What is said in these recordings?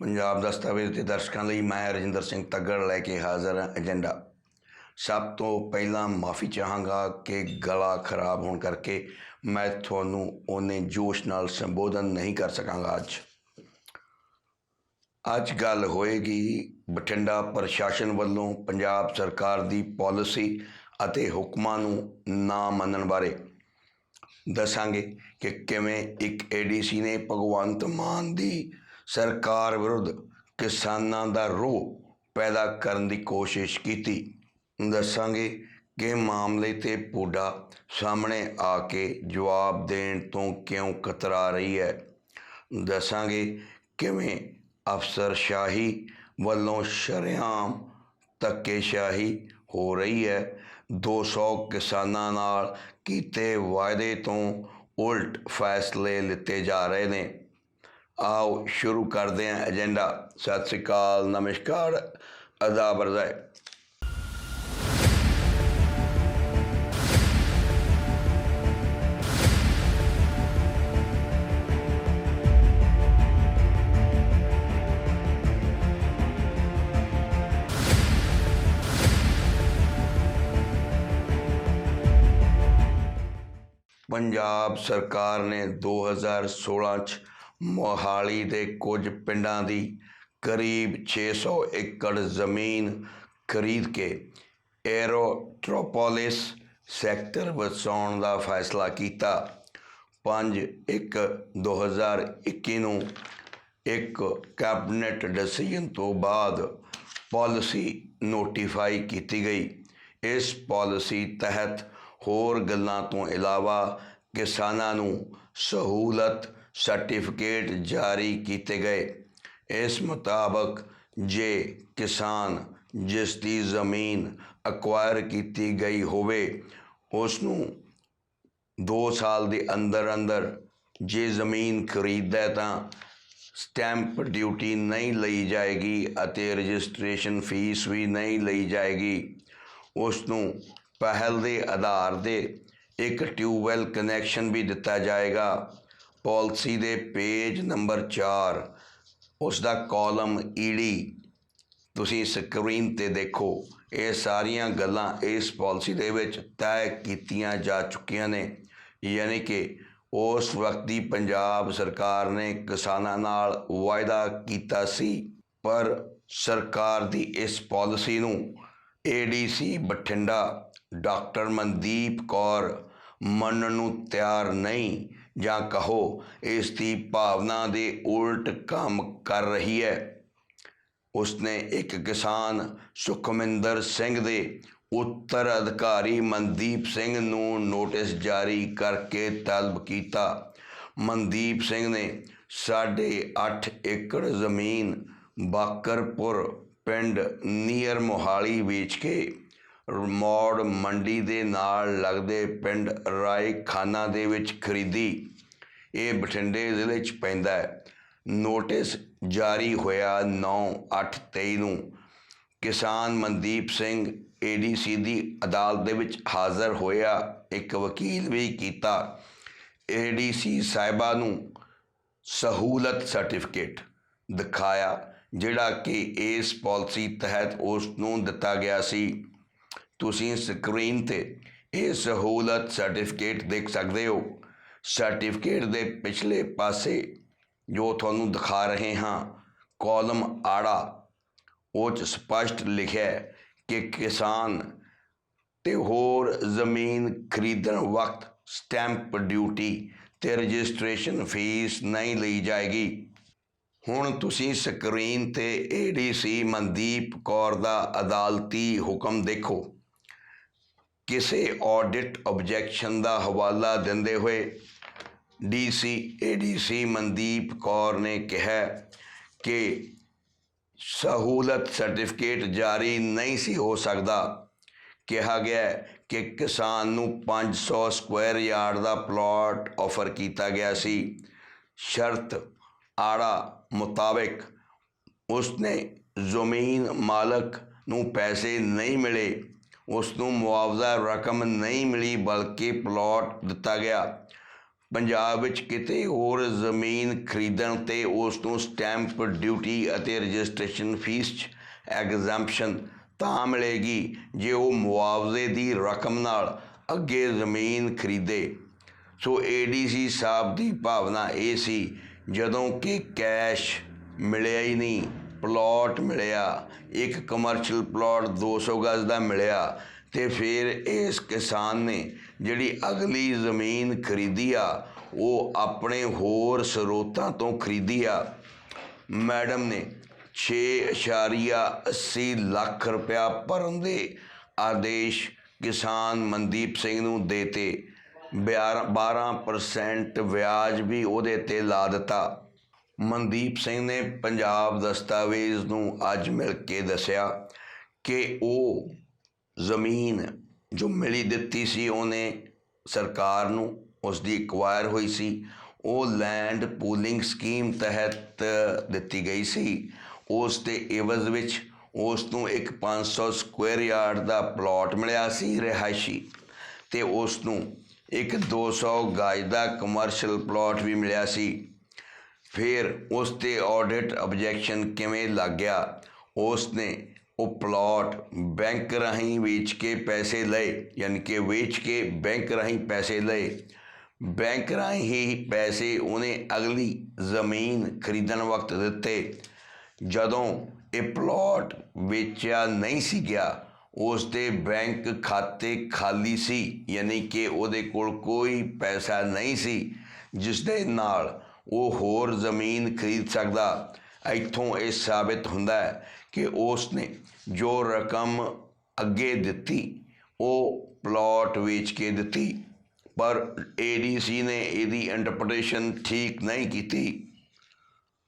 ਪੰਜਾਬ ਦਸਤਾਵੇਜ਼ ਦੇ ਦਰਸ਼ਕਾਂ ਲਈ ਮੈਂ ਰਜਿੰਦਰ ਸਿੰਘ ਤੱਗੜ ਲੈ ਕੇ ਹਾਜ਼ਰ ਹਾਂ। ਏਜੰਡਾ। ਸਭ ਤੋਂ ਪਹਿਲਾਂ ਮਾਫੀ ਚਾਹਾਂਗਾ ਕਿ ਗਲਾ ਖਰਾਬ ਹੋਣ ਕਰਕੇ ਮੈਂ ਤੁਹਾਨੂੰ ਉਹਨੇ ਜੋਸ਼ ਨਾਲ ਸੰਬੋਧਨ ਨਹੀਂ ਕਰ ਸਕਾਂਗਾ ਅੱਜ। ਅੱਜ ਗੱਲ ਹੋਏਗੀ ਬਠਿੰਡਾ ਪ੍ਰਸ਼ਾਸਨ ਵੱਲੋਂ ਪੰਜਾਬ ਸਰਕਾਰ ਦੀ ਪਾਲਿਸੀ ਅਤੇ ਹੁਕਮਾਂ ਨੂੰ ਨਾ ਮੰਨਣ ਬਾਰੇ। ਦੱਸਾਂਗੇ ਕਿ ਕਿਵੇਂ ਇੱਕ ਏਡੀਸੀ ਨੇ ਭਗਵੰਤ ਮਾਨ ਦੀ ਸਰਕਾਰ ਵਿਰੁੱਧ ਕਿਸਾਨਾਂ ਦਾ ਰੋਹ ਪੈਦਾ ਕਰਨ ਦੀ ਕੋਸ਼ਿਸ਼ ਕੀਤੀ। ਦੱਸਾਂਗੇ ਕਿ ਮਾਮਲੇ ਤੇ ਪੂਡਾ ਸਾਹਮਣੇ ਆ ਕੇ ਜਵਾਬ ਦੇਣ ਤੋਂ ਕਿਉਂ ਕਤਰਾ ਰਹੀ ਹੈ। ਦੱਸਾਂਗੇ ਕਿਵੇਂ ਅਫਸਰਸ਼ਾਹੀ ਵੱਲੋਂ ਸ਼ਰੇਆਮ ਧੱਕੇਸ਼ਾਹੀ ਹੋ ਰਹੀ ਹੈ। 200 ਕਿਸਾਨਾਂ ਨਾਲ ਕੀਤੇ ਵਾਅਦੇ ਤੋਂ ਉਲਟ ਫੈਸਲੇ ਲਿੱਤੇ ਜਾ ਰਹੇ ਨੇ। ਆਓ ਸ਼ੁਰੂ ਕਰਦੇ ਹਾਂ ਏਜੰਡਾ ਸਤਿ ਸ੍ਰੀ ਅਕਾਲ ਨਮਸਕਾਰ ਅਦਾਬ ਅਰਜ਼ਾਏ ਪੰਜਾਬ ਸਰਕਾਰ ਨੇ 2016 ਚ ਮੋਹਾਲੀ ਦੇ ਕੁਝ ਪਿੰਡਾਂ ਦੀ ਕਰੀਬ 600 ਏਕੜ ਜ਼ਮੀਨ ਖਰੀਦ ਕੇ ਐਰੋਟ੍ਰੋਪੋਲਿਸ ਸੈਕਟਰ ਵਸਾਉਣ ਦਾ ਫੈਸਲਾ ਕੀਤਾ। 5 1 2021 ਨੂੰ ਇੱਕ ਕੈਬਨਿਟ ਡਿਸੀਜਨ ਤੋਂ ਬਾਅਦ ਪਾਲਿਸੀ ਨੋਟੀਫਾਈ ਕੀਤੀ ਗਈ। ਇਸ ਪਾਲਿਸੀ ਤਹਿਤ ਹੋਰ ਗੱਲਾਂ ਤੋਂ ਇਲਾਵਾ ਕਿਸਾਨਾਂ ਨੂੰ ਸਹੂਲਤ ਸਰਟੀਫਿਕੇਟ ਜਾਰੀ ਕੀਤੇ ਗਏ। ਇਸ ਮੁਤਾਬਕ ਜੇ ਕਿਸਾਨ ਜਿਸ ਦੀ ਜ਼ਮੀਨ ਅਕਵਾਇਰ ਕੀਤੀ ਗਈ ਹੋਵੇ ਉਸ ਨੂੰ 2 ਸਾਲ ਦੇ ਅੰਦਰ ਅੰਦਰ ਜੇ ਜ਼ਮੀਨ ਖਰੀਦਦਾ ਤਾਂ ਸਟੈਂਪ ਡਿਊਟੀ ਨਹੀਂ ਲਈ ਜਾਏਗੀ ਅਤੇ ਰਜਿਸਟ੍ਰੇਸ਼ਨ ਫੀਸ ਵੀ ਨਹੀਂ ਲਈ ਜਾਏਗੀ। ਉਸ ਨੂੰ ਪਹਿਲ ਦੇ ਆਧਾਰ 'ਤੇ ਇੱਕ ਟਿਊਬਵੈਲ ਕਨੈਕਸ਼ਨ ਵੀ ਦਿੱਤਾ ਜਾਏਗਾ। ਪਾਲਿਸੀ ਦੇ ਪੇਜ ਨੰਬਰ 4 ਉਸ ਦਾ ਕਾਲਮ ਈਡੀ। ਤੁਸੀਂ ਸਕਰੀਨ ਤੇ ਦੇਖੋ, ਇਹ ਸਾਰੀਆਂ ਗੱਲਾਂ ਇਸ ਪਾਲਿਸੀ ਦੇ ਵਿੱਚ ਤੈਅ ਕੀਤੀਆਂ ਜਾ ਚੁੱਕੀਆਂ ਨੇ। ਯਾਨੀ ਕਿ ਉਸ ਵਕਤ ਦੀ ਪੰਜਾਬ ਸਰਕਾਰ ਨੇ ਕਿਸਾਨਾਂ ਨਾਲ ਵਾਅਦਾ ਕੀਤਾ ਸੀ, ਪਰ ਸਰਕਾਰ ਦੀ ਇਸ ਪਾਲਿਸੀ ਨੂੰ ਏਡੀਸੀ ਬਠਿੰਡਾ ਡਾਕਟਰ ਮਨਦੀਪ ਕੌਰ ਮੰਨਣ ਨੂੰ ਤਿਆਰ ਨਹੀਂ ਜਾਂ ਕਹੋ, ਇਸ ਦੀ ਭਾਵਨਾ ਦੇ ਉਲਟ ਕੰਮ ਕਰ ਰਹੀ ਹੈ। ਉਸਨੇ ਇੱਕ ਕਿਸਾਨ ਸੁਖਮਿੰਦਰ ਸਿੰਘ ਦੇ ਉੱਤਰ ਅਧਿਕਾਰੀ ਮਨਦੀਪ ਸਿੰਘ ਨੂੰ ਨੋਟਿਸ ਜਾਰੀ ਕਰਕੇ ਤਲਬ ਕੀਤਾ। ਮਨਦੀਪ ਸਿੰਘ ਨੇ 8.5 ਏਕੜ ਜ਼ਮੀਨ ਬਾਕਰਪੁਰ ਪਿੰਡ ਨੀਅਰ ਮੋਹਾਲੀ ਵੇਚ ਕੇ ਮੌੜ ਮੰਡੀ ਦੇ ਨਾਲ ਲੱਗਦੇ ਪਿੰਡ ਰਾਏ ਖਾਨਾ ਦੇ ਵਿੱਚ ਖਰੀਦੀ। ਇਹ ਬਠਿੰਡੇ ਜ਼ਿਲ੍ਹੇ 'ਚ ਪੈਂਦਾ ਹੈ। ਨੋਟਿਸ ਜਾਰੀ ਹੋਇਆ 9/8/23 ਨੂੰ। ਕਿਸਾਨ ਮਨਦੀਪ ਸਿੰਘ ਏਡੀਸੀ ਦੀ ਅਦਾਲਤ ਦੇ ਵਿੱਚ ਹਾਜ਼ਰ ਹੋਇਆ। ਇੱਕ ਵਕੀਲ ਵੀ ਕੀਤਾ। ਏਡੀਸੀ ਸਾਹਿਬਾ ਨੂੰ ਸਹੂਲਤ ਸਰਟੀਫਿਕੇਟ ਦਿਖਾਇਆ, ਜਿਹੜਾ ਕਿ ਇਸ ਪਾਲਿਸੀ ਤਹਿਤ ਉਸ ਨੂੰ ਦਿੱਤਾ ਗਿਆ ਸੀ। ਤੁਸੀਂ ਸਕਰੀਨ ਤੇ ਇਹ ਸਹੂਲਤ ਸਰਟੀਫਿਕੇਟ ਦੇਖ ਸਕਦੇ ਹੋ। ਸਰਟੀਫਿਕੇਟ ਦੇ ਪਿਛਲੇ ਪਾਸੇ ਜੋ ਤੁਹਾਨੂੰ ਦਿਖਾ ਰਹੇ ਹਾਂ, ਕਾਲਮ ਆੜਾ, ਉਹ 'ਚ ਸਪਸ਼ਟ ਲਿਖਿਆ ਹੈ ਕਿ ਕਿਸਾਨ ਤੇ ਹੋਰ ਜ਼ਮੀਨ ਖਰੀਦਣ ਵਕਤ ਸਟੈਂਪ ਡਿਊਟੀ ਤੇ ਰਜਿਸਟ੍ਰੇਸ਼ਨ ਫੀਸ ਨਹੀਂ ਲਈ ਜਾਏਗੀ। ਹੁਣ ਤੁਸੀਂ ਸਕਰੀਨ ਤੇ ਏਡੀਸੀ ਮਨਦੀਪ ਕੌਰ ਦਾ ਅਦਾਲਤੀ ਹੁਕਮ ਦੇਖੋ। ਕਿਸੇ ਆਡਿਟ ਆਬਜੈਕਸ਼ਨ ਦਾ ਹਵਾਲਾ ਦਿੰਦੇ ਹੋਏ ਡੀਸੀ ਏਡੀਸੀ ਮਨਦੀਪ ਕੌਰ ਨੇ ਕਿਹਾ ਕਿ ਸਹੂਲਤ ਸਰਟੀਫਿਕੇਟ ਜਾਰੀ ਨਹੀਂ ਸੀ ਹੋ ਸਕਦਾ। ਕਿਹਾ ਗਿਆ ਕਿ ਕਿਸਾਨ ਨੂੰ 500 ਸਕੁਆਇਰ ਯਾਰਡ ਦਾ ਪਲਾਟ ਆਫਰ ਕੀਤਾ ਗਿਆ ਸੀ। ਸ਼ਰਤ ਆੜਾ ਮੁਤਾਬਕ ਉਸਨੇ ਜ਼ਮੀਨ ਮਾਲਕ ਨੂੰ ਪੈਸੇ ਨਹੀਂ ਮਿਲੇ। ਉਸ ਨੂੰ ਮੁਆਵਜ਼ਾ ਰਕਮ ਨਹੀਂ ਮਿਲੀ ਬਲਕਿ ਪਲਾਟ ਦਿੱਤਾ ਗਿਆ। ਪੰਜਾਬ ਵਿੱਚ ਕਿਤੇ ਹੋਰ ਜ਼ਮੀਨ ਖਰੀਦਣ ਤੇ ਉਸ ਨੂੰ ਸਟੈਂਪ ਡਿਊਟੀ ਅਤੇ ਰਜਿਸਟ੍ਰੇਸ਼ਨ ਫੀਸ 'ਚ ਐਗਜ਼ੈਂਪਸ਼ਨ ਤਾਂ ਮਿਲੇਗੀ ਜੇ ਉਹ ਮੁਆਵਜ਼ੇ ਦੀ ਰਕਮ ਨਾਲ ਅੱਗੇ ਜ਼ਮੀਨ ਖਰੀਦੇ। ਸੋ ਏਡੀਸੀ ਸਾਹਿਬ ਦੀ ਭਾਵਨਾ ਇਹ ਸੀ, ਜਦੋਂ ਕਿ ਕੈਸ਼ ਮਿਲਿਆ ਹੀ ਨਹੀਂ। ਪਲਾਟ ਮਿਲਿਆ। ਇੱਕ ਕਮਰਸ਼ੀਅਲ ਪਲਾਟ 200 ਗਜ਼ ਦਾ ਮਿਲਿਆ ਤੇ ਫਿਰ ਇਸ ਕਿਸਾਨ ਨੇ ਜਿਹੜੀ ਅਗਲੀ ਜ਼ਮੀਨ ਖਰੀਦੀ ਆ, ਉਹ ਆਪਣੇ ਹੋਰ ਸਰੋਤਾਂ ਤੋਂ ਖਰੀਦੀ ਆ। ਮੈਡਮ ਨੇ 6.80 ਲੱਖ ਰੁਪਇਆ ਭਰਨ ਦੇ ਆਦੇਸ਼ ਕਿਸਾਨ ਮਨਦੀਪ ਸਿੰਘ ਨੂੰ ਦੇਤੇ 12% ਵਿਆਜ ਵੀ ਉਹਦੇ ਤੇ ਲਾ ਦਿੱਤਾ। ਮਨਦੀਪ ਸਿੰਘ ਨੇ ਪੰਜਾਬ ਦਸਤਾਵੇਜ਼ ਨੂੰ ਅੱਜ ਮਿਲ ਕੇ ਦੱਸਿਆ ਕਿ ਉਹ ਜ਼ਮੀਨ ਜੋ ਮਿਲੀ ਦਿੱਤੀ ਸੀ ਉਹਨੇ ਸਰਕਾਰ ਨੂੰ ਉਸ ਦੀ ਐਕਵਾਇਰ ਹੋਈ ਸੀ, ਉਹ ਲੈਂਡ ਪੂਲਿੰਗ ਸਕੀਮ ਤਹਿਤ ਦਿੱਤੀ ਗਈ ਸੀ। ਉਸ ਦੇ ਇਵਜ਼ ਵਿੱਚ ਉਸ ਨੂੰ ਇੱਕ 500 ਸਕੁਅਰ ਯਾਰਡ ਦਾ ਪਲਾਟ ਮਿਲਿਆ ਸੀ ਰਿਹਾਇਸ਼ੀ ਤੇ ਉਸ ਨੂੰ ਇੱਕ 200 ਗਾਜ ਦਾ ਕਮਰਸ਼ੀਅਲ ਪਲਾਟ ਵੀ ਮਿਲਿਆ ਸੀ। ਫਿਰ ਉਸ ਤੇ ਆਡਿਟ ਆਬਜੈਕਸ਼ਨ ਕਿਵੇਂ ਲੱਗ ਗਿਆ ਉਸ ਨੇ ਉਹ ਪਲਾਟ ਬੈਂਕ ਰਾਹੀਂ ਵੇਚ ਕੇ ਪੈਸੇ ਲਏ ਯਾਨੀ ਕਿ ਵੇਚ ਕੇ ਬੈਂਕ ਰਾਹੀਂ ਪੈਸੇ ਲਏ ਬੈਂਕ ਰਾਹੀਂ ਹੀ ਪੈਸੇ ਉਹਨੇ ਅਗਲੀ ਜ਼ਮੀਨ ਖਰੀਦਣ ਵਕਤ ਦਿੱਤੇ ਜਦੋਂ ਇਹ ਪਲਾਟ ਵੇਚਿਆ ਨਹੀਂ ਸੀ ਗਿਆ ਉਸ ਦੇ ਬੈਂਕ ਖਾਤੇ ਖਾਲੀ ਸੀ ਯਾਨੀ ਕਿ ਉਹਦੇ ਕੋਲ ਕੋਈ ਪੈਸਾ ਨਹੀਂ ਸੀ ਜਿਸ ਦੇ ਨਾਲ ਉਹ ਹੋਰ ਜ਼ਮੀਨ ਖਰੀਦ ਸਕਦਾ। ਇੱਥੋਂ ਇਹ ਸਾਬਿਤ ਹੁੰਦਾ ਹੈ ਕਿ ਉਸ ਨੇ ਜੋ ਰਕਮ ਅੱਗੇ ਦਿੱਤੀ, ਉਹ ਪਲਾਟ ਵੇਚ ਕੇ ਦਿੱਤੀ। ਪਰ ਏਡੀਸੀ ਨੇ ਇਹਦੀ ਇੰਟਰਪ੍ਰੀਟੇਸ਼ਨ ਠੀਕ ਨਹੀਂ ਕੀਤੀ।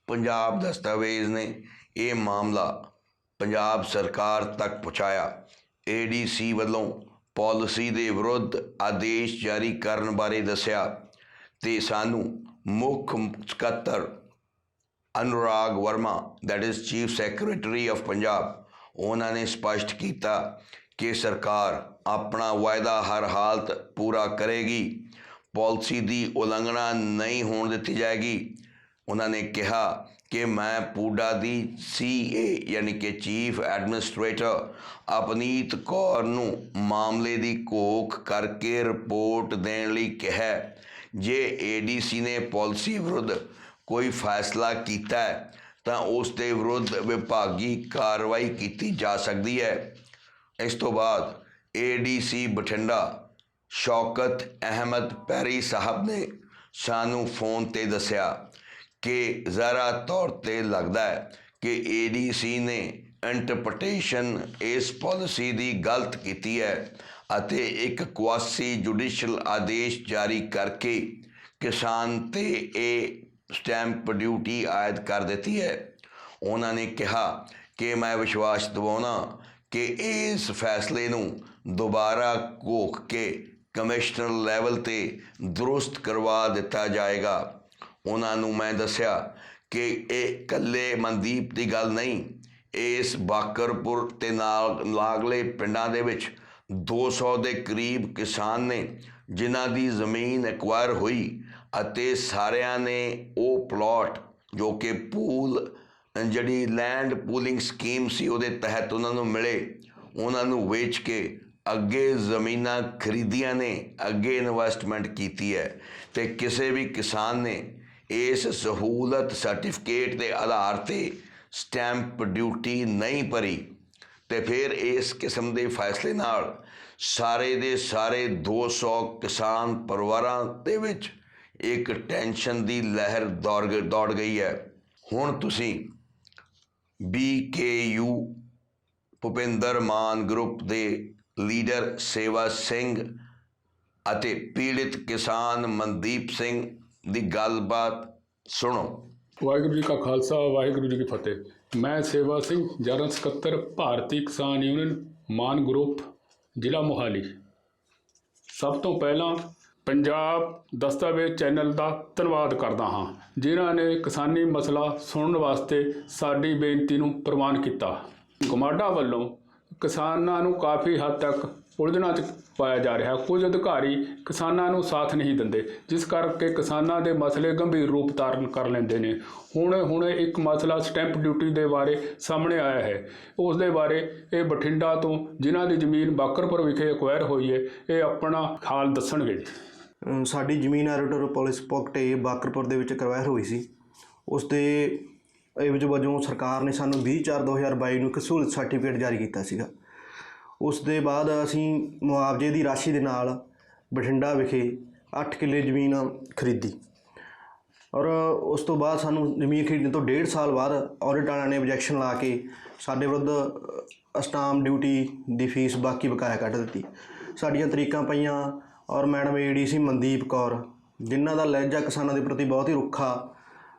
ਪੰਜਾਬ ਦਸਤਾਵੇਜ਼ ਨੇ ਇਹ ਮਾਮਲਾ ਪੰਜਾਬ ਸਰਕਾਰ ਤੱਕ ਪਹੁੰਚਾਇਆ। ਏਡੀਸੀ ਵੱਲੋਂ ਪਾਲਿਸੀ ਦੇ ਵਿਰੁੱਧ ਆਦੇਸ਼ ਜਾਰੀ ਕਰਨ ਬਾਰੇ ਦੱਸਿਆ ਤੇ ਸਾਨੂੰ ਮੁੱਖ ਸਕੱਤਰ Anurag Verma that is chief secretary of Punjab ਉਹਨਾਂ ਨੇ ਸਪਸ਼ਟ ਕੀਤਾ ਕਿ ਸਰਕਾਰ ਆਪਣਾ ਵਾਅਦਾ ਹਰ ਹਾਲਤ ਪੂਰਾ ਕਰੇਗੀ, ਪਾਲਿਸੀ ਦੀ ਉਲੰਘਣਾ ਨਹੀਂ ਹੋਣ ਦਿੱਤੀ ਜਾਏਗੀ। ਉਹਨਾਂ ਨੇ ਕਿਹਾ ਕਿ ਮੈਂ ਪੂਡਾ ਦੀ ਸੀਏ ਯਾਨੀ ਕਿ ਚੀਫ ਐਡਮਿਨਿਸਟ੍ਰੇਟਰ ਅਪਨੀਤ ਕੌਰ ਨੂੰ ਮਾਮਲੇ ਦੀ ਘੋਖ ਕਰਕੇ ਰਿਪੋਰਟ ਦੇਣ ਲਈ ਕਿਹਾ। ਜੇ ਏਡੀਸੀ ਨੇ ਪਾਲਿਸੀ ਵਿਰੁੱਧ ਕੋਈ ਫੈਸਲਾ ਕੀਤਾ ਹੈ, ਤਾਂ ਉਸ ਦੇ ਵਿਰੁੱਧ ਵਿਭਾਗੀ ਕਾਰਵਾਈ ਕੀਤੀ ਜਾ ਸਕਦੀ ਹੈ। ਇਸ ਤੋਂ ਬਾਅਦ ਏਡੀਸੀ ਬਠਿੰਡਾ ਸ਼ੌਕਤ ਅਹਿਮਦ ਪੈਰੀ ਸਾਹਿਬ ਨੇ ਸਾਨੂੰ ਫੋਨ ਤੇ ਦੱਸਿਆ ਕਿ ਜ਼ਰਾ ਤੌਰ ਤੇ ਲੱਗਦਾ ਹੈ ਕਿ ਏਡੀਸੀ ਨੇ ਇੰਟਰਪ੍ਰੀਟੇਸ਼ਨ ਇਸ ਪਾਲਿਸੀ ਦੀ ਗਲਤ ਕੀਤੀ ਹੈ। ਅਤੇ ਇੱਕ ਕੁਆਸੀ ਜੁਡੀਸ਼ਲ ਆਦੇਸ਼ ਜਾਰੀ ਕਰਕੇ ਕਿਸਾਨ ਤੇ ਇਹ ਸਟੈਂਪ ਡਿਊਟੀ ਆਇਦ ਕਰ ਦਿੱਤੀ ਹੈ। ਉਹਨਾਂ ਨੇ ਕਿਹਾ ਕਿ ਮੈਂ ਵਿਸ਼ਵਾਸ ਦਿਵਾਉਣਾ ਕਿ ਇਸ ਫੈਸਲੇ ਨੂੰ ਦੁਬਾਰਾ ਘੋਖ ਕੇ ਕਮਿਸ਼ਨਰ ਲੈਵਲ ਤੇ ਦਰੁਸਤ ਕਰਵਾ ਦਿੱਤਾ ਜਾਏਗਾ। ਉਹਨਾਂ ਨੂੰ ਮੈਂ ਦੱਸਿਆ ਕਿ ਇਹ ਇਕੱਲੇ ਮਨਦੀਪ ਦੀ ਗੱਲ ਨਹੀਂ, ਇਸ ਬਾਕਰਪੁਰ ਤੇ ਨਾਲ ਲਾਗਲੇ ਪਿੰਡਾਂ ਦੇ ਵਿੱਚ 200 ਦੇ ਕਰੀਬ ਕਿਸਾਨ ਨੇ ਜਿਨ੍ਹਾਂ ਦੀ ਜ਼ਮੀਨ ਐਕਵਾਇਰ ਹੋਈ ਅਤੇ ਸਾਰਿਆਂ ਨੇ ਉਹ ਪਲਾਟ, ਜੋ ਕਿ ਪੂਲ, ਜਿਹੜੀ ਲੈਂਡ ਪੂਲਿੰਗ ਸਕੀਮ ਸੀ ਉਹਦੇ ਤਹਿਤ ਉਹਨਾਂ ਨੂੰ ਮਿਲੇ। ਉਹਨਾਂ ਨੂੰ ਵੇਚ ਕੇ ਅੱਗੇ ਜ਼ਮੀਨਾਂ ਖਰੀਦੀਆਂ ਨੇ, ਅੱਗੇ ਇਨਵੈਸਟਮੈਂਟ ਕੀਤੀ ਹੈ। ਤੇ ਕਿਸੇ ਵੀ ਕਿਸਾਨ ਨੇ ਇਸ ਸਹੂਲਤ ਸਰਟੀਫਿਕੇਟ ਦੇ ਆਧਾਰ ਤੇ ਸਟੈਂਪ ਡਿਊਟੀ ਨਹੀਂ ਭਰੀ। ਤੇ ਫਿਰ ਇਸ ਕਿਸਮ ਦੇ ਫੈਸਲੇ ਨਾਲ ਸਾਰੇ ਦੇ ਸਾਰੇ 200 ਕਿਸਾਨ ਪਰਿਵਾਰਾਂ ਦੇ ਵਿੱਚ ਇੱਕ ਟੈਨਸ਼ਨ ਦੀ ਲਹਿਰ ਦੌੜ ਗ- ਦੌੜ ਗਈ ਹੈ। ਹੁਣ ਤੁਸੀਂ BKU ਭੁਪਿੰਦਰ ਮਾਨ ਗਰੁੱਪ ਦੇ ਲੀਡਰ ਸੇਵਾ ਸਿੰਘ ਅਤੇ ਪੀੜਿਤ ਕਿਸਾਨ ਮਨਦੀਪ ਸਿੰਘ ਦੀ ਗੱਲਬਾਤ ਸੁਣੋ। ਵਾਹਿਗੁਰੂ ਜੀ ਕਾ ਖਾਲਸਾ, ਵਾਹਿਗੁਰੂ ਜੀ ਕੀ ਫਤਿਹ। ਮੈਂ ਸੇਵਾ ਸਿੰਘ ਜਨਰਲ ਸਕੱਤਰ, ਭਾਰਤੀ ਕਿਸਾਨ ਯੂਨੀਅਨ, ਮਾਨ ਗਰੁੱਪ, ਜ਼ਿਲ੍ਹਾ ਮੋਹਾਲੀ। ਸਭ ਤੋਂ ਪਹਿਲਾਂ ਪੰਜਾਬ ਦਸਤਾਵੇਜ਼ ਚੈਨਲ ਦਾ ਧੰਨਵਾਦ ਕਰਦਾ ਹਾਂ, ਜਿਨ੍ਹਾਂ ਨੇ ਕਿਸਾਨੀ ਮਸਲਾ ਸੁਣਨ ਵਾਸਤੇ ਸਾਡੀ ਬੇਨਤੀ ਨੂੰ ਪ੍ਰਵਾਨ ਕੀਤਾ। ਗਮਾਡਾ ਵੱਲੋਂ ਕਿਸਾਨਾਂ ਨੂੰ ਕਾਫੀ ਹੱਦ ਤੱਕ ਉਲਝਣਾਂ 'ਚ ਪਾਇਆ ਜਾ ਰਿਹਾ। ਕੁਝ ਅਧਿਕਾਰੀ ਕਿਸਾਨਾਂ ਨੂੰ ਸਾਥ ਨਹੀਂ ਦਿੰਦੇ, ਜਿਸ ਕਰਕੇ ਕਿਸਾਨਾਂ ਦੇ ਮਸਲੇ ਗੰਭੀਰ ਰੂਪ ਧਾਰਨ ਕਰ ਲੈਂਦੇ ਨੇ। ਹੁਣ ਹੁਣ ਇੱਕ ਮਸਲਾ ਸਟੈਂਪ ਡਿਊਟੀ ਦੇ ਬਾਰੇ ਸਾਹਮਣੇ ਆਇਆ ਹੈ। ਉਸ ਦੇ ਬਾਰੇ ਇਹ ਬਠਿੰਡਾ ਤੋਂ ਜਿਨ੍ਹਾਂ ਦੀ ਜ਼ਮੀਨ ਬਾਕਰਪੁਰ ਵਿਖੇ ਐਕਵਾਇਰ ਹੋਈ ਹੈ, ਇਹ ਆਪਣਾ ਹਾਲ ਦੱਸਣਗੇ। ਸਾਡੀ ਜ਼ਮੀਨ ਐਰੋਟਰ ਪੁਲਿਸ ਪੋਕਟੇ ਬਾਕਰਪੁਰ ਦੇ ਵਿੱਚ ਕਰਵਾਇਰ ਹੋਈ ਸੀ। ਉਸ ਦੇ, ਇਹ ਵਜੋਂ ਸਰਕਾਰ ਨੇ ਸਾਨੂੰ 20/4/2022 ਨੂੰ ਇੱਕ ਸਹੂਲਤ ਸਰਟੀਫਿਕੇਟ ਜਾਰੀ ਕੀਤਾ ਸੀਗਾ। ਉਸ ਦੇ ਬਾਅਦ ਅਸੀਂ ਮੁਆਵਜ਼ੇ ਦੀ ਰਾਸ਼ੀ ਦੇ ਨਾਲ ਬਠਿੰਡਾ ਵਿਖੇ 8 ਕਿੱਲੇ ਜ਼ਮੀਨ ਖਰੀਦੀ। ਔਰ ਉਸ ਤੋਂ ਬਾਅਦ ਸਾਨੂੰ ਜ਼ਮੀਨ ਖਰੀਦਣ ਤੋਂ ਡੇਢ ਸਾਲ ਬਾਅਦ ਆਡਿਟ ਵਾਲਿਆਂ ਨੇ ਆਬਜੈਕਸ਼ਨ ਲਾ ਕੇ ਸਾਡੇ ਵਿਰੁੱਧ ਅਸਟਾਮ ਡਿਊਟੀ ਦੀ ਫੀਸ ਬਾਕੀ ਬਕਾਇਆ ਕੱਢ ਦਿੱਤੀ। ਸਾਡੀਆਂ ਤਰੀਕਾਂ ਪਈਆਂ ਔਰ ਮੈਡਮ ਏਡੀਸੀ ਮਨਦੀਪ ਕੌਰ, ਜਿਨ੍ਹਾਂ ਦਾ ਲਹਿਜਾ ਕਿਸਾਨਾਂ ਦੇ ਪ੍ਰਤੀ ਬਹੁਤ ਹੀ ਰੁੱਖਾ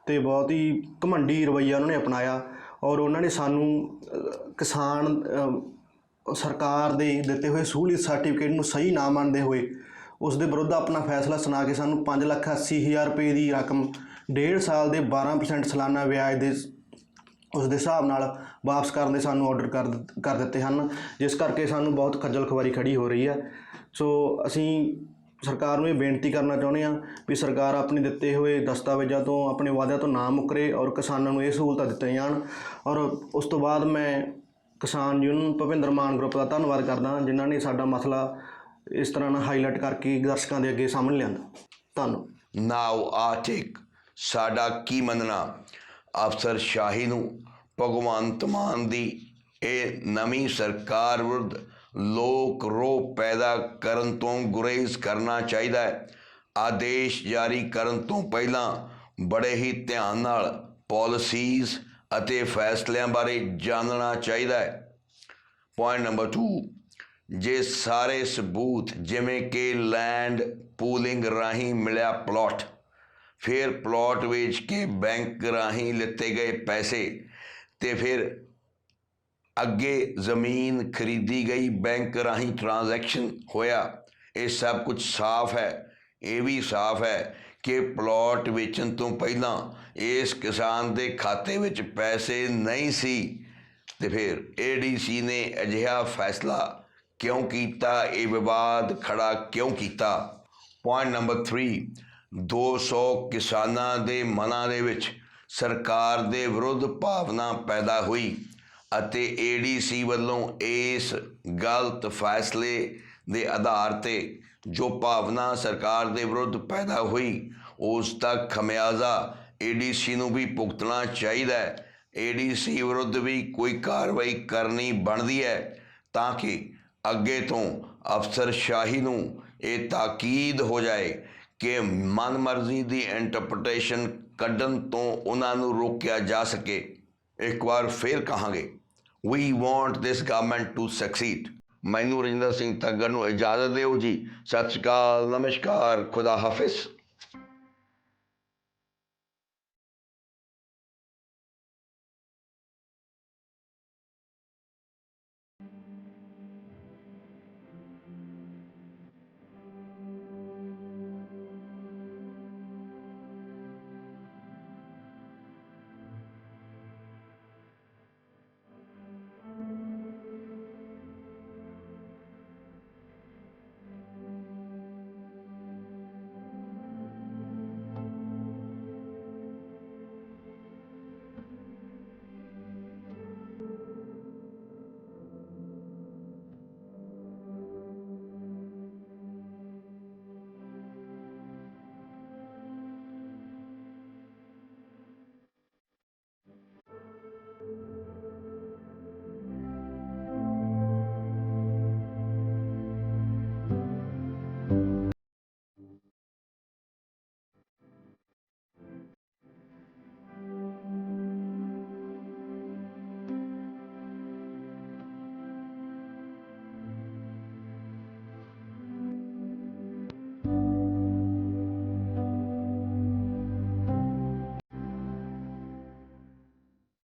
ਤੇ ਬਹੁਤ ਹੀ ਘਮੰਡੀ ਰਵੱਈਆ ਉਹਨਾਂ ਨੇ ਅਪਣਾਇਆ ਔਰ ਉਹਨਾਂ ਨੇ ਸਾਨੂੰ ਕਿਸਾਨ ਸਰਕਾਰ ਦੇ ਦਿੱਤੇ ਹੋਏ ਸਹੂਲਤ ਸਰਟੀਫਿਕੇਟ ਨੂੰ ਸਹੀ ਨਾ ਮੰਨਦੇ ਹੋਏ ਉਸ ਦੇ ਵਿਰੁੱਧ ਆਪਣਾ ਫੈਸਲਾ ਸੁਣਾ ਕੇ ਸਾਨੂੰ 580000 ਰੁਪਏ ਦੀ ਰਕਮ, ਡੇਢ ਸਾਲ ਦੇ 12% ਸਾਲਾਨਾ ਵਿਆਜ ਦੇ ਉਸ ਦੇ ਹਿਸਾਬ ਨਾਲ ਵਾਪਸ ਕਰਨ ਦੇ ਸਾਨੂੰ ਆਰਡਰ ਕਰ ਦਿੱਤ- ਕਰ ਦਿੱਤੇ ਹਨ, ਜਿਸ ਕਰਕੇ ਸਾਨੂੰ ਬਹੁਤ ਖੱਜਲ ਖੁਆਰੀ ਖੜੀ ਹੋ ਰਹੀ ਹੈ। ਸੋ ਅਸੀਂ ਸਰਕਾਰ ਨੂੰ ਇਹ ਬੇਨਤੀ ਕਰਨਾ ਚਾਹੁੰਦੇ ਹਾਂ ਵੀ ਸਰਕਾਰ ਆਪਣੇ ਦਿੱਤੇ ਹੋਏ ਦਸਤਾਵੇਜ਼ਾਂ ਤੋਂ, ਆਪਣੇ ਵਾਅਦਿਆਂ ਤੋਂ ਨਾ ਮੁੱਕਰੇ ਔਰ ਕਿਸਾਨਾਂ ਨੂੰ ਇਹ ਸਹੂਲਤਾਂ ਦਿੱਤੀਆਂ ਜਾਣ ਔਰ ਉਸ ਤੋਂ ਬਾਅਦ ਮੈਂ ਕਿਸਾਨ ਯੂਨੀਅਨ ਭੁਪਿੰਦਰ ਮਾਨ ਗਰੁੱਪ ਦਾ ਧੰਨਵਾਦ ਕਰਦਾ ਜਿਨ੍ਹਾਂ ਨੇ ਸਾਡਾ ਮਸਲਾ ਇਸ ਤਰ੍ਹਾਂ ਨਾਲ ਹਾਈਲਾਈਟ ਕਰਕੇ ਦਰਸ਼ਕਾਂ ਦੇ ਅੱਗੇ ਸਾਹਮਣੇ ਲਿਆਂਦਾ। ਧੰਨਵਾਦ। ਨਾਓ ਆਟਿਕ ਸਾਡਾ ਕੀ ਮੰਨਣਾ? ਅਫਸਰ ਸ਼ਾਹੀ ਨੂੰ ਭਗਵੰਤ ਮਾਨ ਦੀ ਇਹ ਨਵੀਂ ਸਰਕਾਰ ਵਿਰੁੱਧ ਲੋਕ ਰੋ ਪੈਦਾ ਕਰਨ ਤੋਂ ਗੁਰੇਜ਼ ਕਰਨਾ ਚਾਹੀਦਾ ਹੈ। ਆਦੇਸ਼ ਜਾਰੀ ਕਰਨ ਤੋਂ ਪਹਿਲਾਂ ਬੜੇ ਹੀ ਧਿਆਨ ਨਾਲ ਪਾਲਿਸੀਜ਼ ਅਤੇ ਫੈਸਲਿਆਂ ਬਾਰੇ ਜਾਣਨਾ ਚਾਹੀਦਾ ਹੈ। ਪੁਆਇੰਟ ਨੰਬਰ 2 ਜੇ ਸਾਰੇ ਸਬੂਤ ਜਿਵੇਂ ਕਿ ਲੈਂਡ ਪੂਲਿੰਗ ਰਾਹੀਂ ਮਿਲਿਆ ਪਲਾਟ ਫਿਰ ਪਲਾਟ ਵੇਚ ਕੇ ਬੈਂਕ ਰਾਹੀਂ ਲਿੱਤੇ ਗਏ ਪੈਸੇ ਤੇ ਫਿਰ ਅੱਗੇ ਜ਼ਮੀਨ ਖਰੀਦੀ ਗਈ ਬੈਂਕ ਰਾਹੀਂ ਟ੍ਰਾਂਜੈਕਸ਼ਨ ਹੋਇਆ। ਇਹ ਸਭ ਕੁਝ ਸਾਫ਼ ਹੈ, ਇਹ ਵੀ ਸਾਫ਼ ਹੈ ਕਿ ਪਲਾਟ ਵੇਚਣ ਤੋਂ ਪਹਿਲਾਂ ਇਸ ਕਿਸਾਨ ਦੇ ਖਾਤੇ ਵਿੱਚ ਪੈਸੇ ਨਹੀਂ ਸੀ। ਤੇ ਫਿਰ ਏਡੀਸੀ ਨੇ ਅਜਿਹਾ ਫੈਸਲਾ ਕਿਉਂ ਕੀਤਾ? ਇਹ ਵਿਵਾਦ ਖੜਾ ਕਿਉਂ ਕੀਤਾ? ਪੁਆਇੰਟ ਨੰਬਰ 3 200 ਕਿਸਾਨਾਂ ਦੇ ਮਨਾਂ ਦੇ ਵਿੱਚ ਸਰਕਾਰ ਦੇ ਵਿਰੁੱਧ ਭਾਵਨਾ ਪੈਦਾ ਹੋਈ ਅਤੇ ਏਡੀਸੀ ਵੱਲੋਂ ਇਸ ਗਲਤ ਫੈਸਲੇ ਦੇ ਆਧਾਰ ਤੇ ਜੋ ਭਾਵਨਾ ਸਰਕਾਰ ਦੇ ਵਿਰੁੱਧ ਪੈਦਾ ਹੋਈ, ਉਸ ਦਾ ਖਮਿਆਜ਼ਾ ਏਡੀਸੀ ਨੂੰ ਵੀ ਭੁਗਤਣਾ ਚਾਹੀਦਾ ਹੈ। ਏਡੀਸੀ ਵਿਰੁੱਧ ਵੀ ਕੋਈ ਕਾਰਵਾਈ ਕਰਨੀ ਬਣਦੀ ਹੈ ਤਾਂ ਕਿ ਅੱਗੇ ਤੋਂ ਅਫਸਰ ਸ਼ਾਹੀ ਨੂੰ ਇਹ ਤਾਕੀਦ ਹੋ ਜਾਏ ਕਿ ਮਨਮਰਜ਼ੀ ਦੀ ਇੰਟਰਪ੍ਰੀਟੇਸ਼ਨ ਕੱਢਣ ਤੋਂ ਉਹਨਾਂ ਨੂੰ ਰੋਕਿਆ ਜਾ ਸਕੇ। ਇੱਕ ਵਾਰ ਫੇਰ ਕਹਾਂਗੇ we want this government to succeed ਮੈਨੂੰ ਰਜਿੰਦਰ ਸਿੰਘ ਤੱਗਰ ਨੂੰ ਇਜਾਜ਼ਤ ਦਿਓ ਜੀ। ਸਤਿ ਸ਼੍ਰੀ ਅਕਾਲ ਨਮਸਕਾਰ ਖੁਦਾ ਹਾਫਿਜ਼।